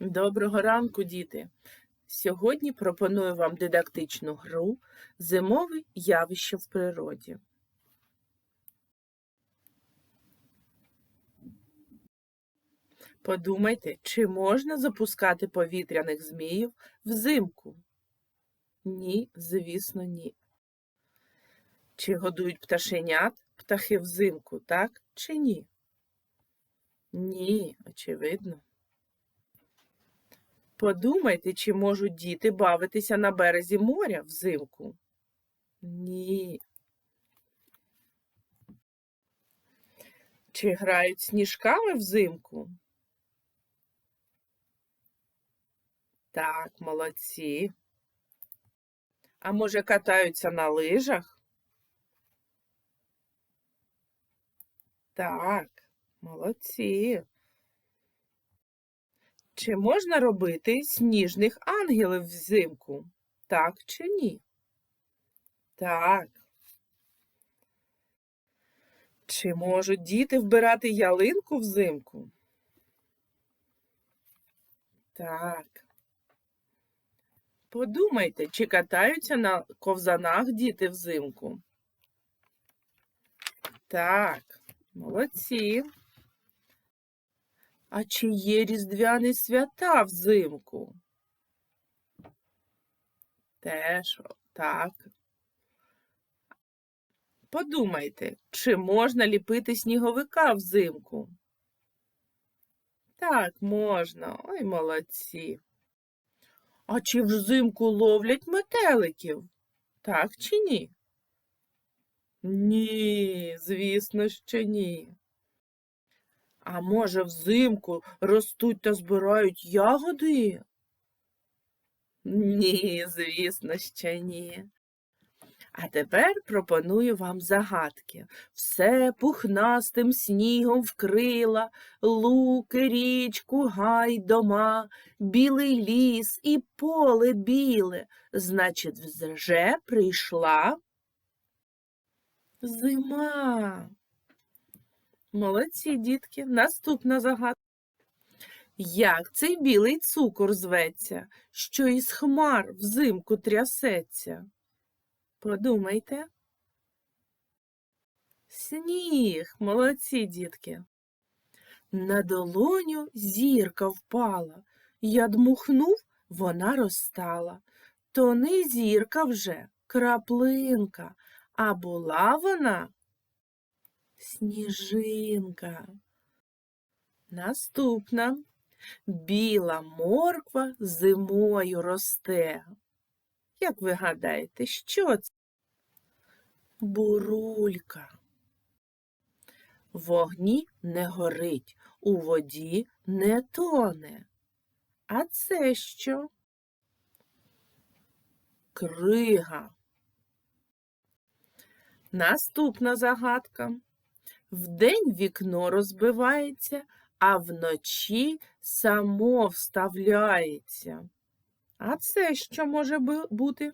Доброго ранку, діти! Сьогодні пропоную вам дидактичну гру Зимове явище в природі. Подумайте, чи можна запускати повітряних зміїв взимку? Ні, звісно, ні. Чи годують пташенят птахи взимку, так чи ні? Ні, очевидно. Подумайте, чи можуть діти бавитися на березі моря взимку? Ні. Чи грають сніжками взимку? Так, молодці. А може катаються на лижах? Так, молодці. Чи можна робити сніжних ангелів взимку? Так чи ні? Так. Чи можуть діти вбирати ялинку взимку? Так. Подумайте, чи катаються на ковзанах діти взимку? Так, молодці. А чи є різдвяні свята взимку? Теж так. Подумайте, чи можна ліпити сніговика взимку? Так, можна. Ой, молодці. А чи взимку ловлять метеликів? Так чи ні? Ні, звісно, що ні. А може, взимку ростуть та збирають ягоди? Ні, звісно, що ні. А тепер пропоную вам загадки. Все пухнастим снігом вкрила, луки, річку, гай, дома, білий ліс і поле біле. Значить, вже прийшла зима. Молодці, дітки. Наступна загадка. Як цей білий цукор зветься, що із хмар взимку трясеться? Подумайте. Сніг, молодці, дітки. На долоню зірка впала. Я дмухнув, вона розстала. То не зірка вже, краплинка, а була вона Сніжинка. Наступна. Біла морква зимою росте. Як ви гадаєте, що це? Бурулька. В вогні не горить, у воді не тоне. А це що? Крига. Наступна загадка. Вдень вікно розбивається, а вночі само вставляється. А це що може бути?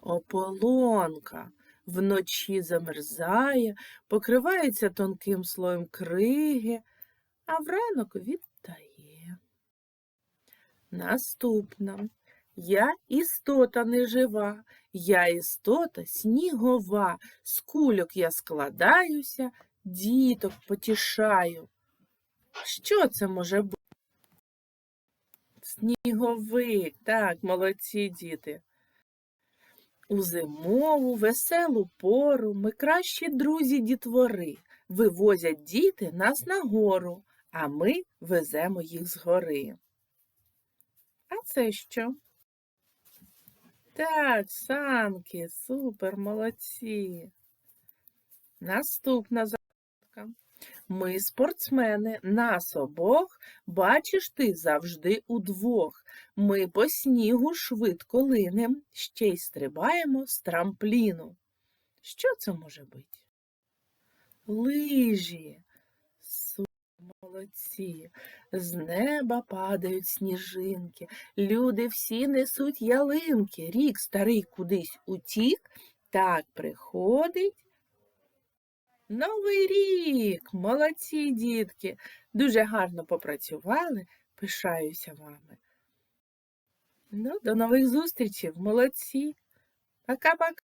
Ополонка. Вночі замерзає, покривається тонким слоєм криги, а вранок відтає. Наступна. Я істота нежива, я істота снігова, з кульок я складаюся, діток потішаю. Що це може бути? Сніговик, так, молодці діти. У зимову веселу пору ми кращі друзі дітвори. Вивозять діти нас на гору, а ми веземо їх згори. А це що? Так, санки, супер, молодці. Наступна загадка. Ми спортсмени, нас обох, бачиш ти завжди удвох. Ми по снігу швидко линем, ще й стрибаємо з трампліну. Що це може бути? Лижі. Молодці. З неба падають сніжинки, люди всі несуть ялинки. Рік старий кудись утік, так приходить. Новий рік! Молодці, дітки! Дуже гарно попрацювали. Пишаюся вами. Ну, до нових зустрічей, молодці. Пока-пока.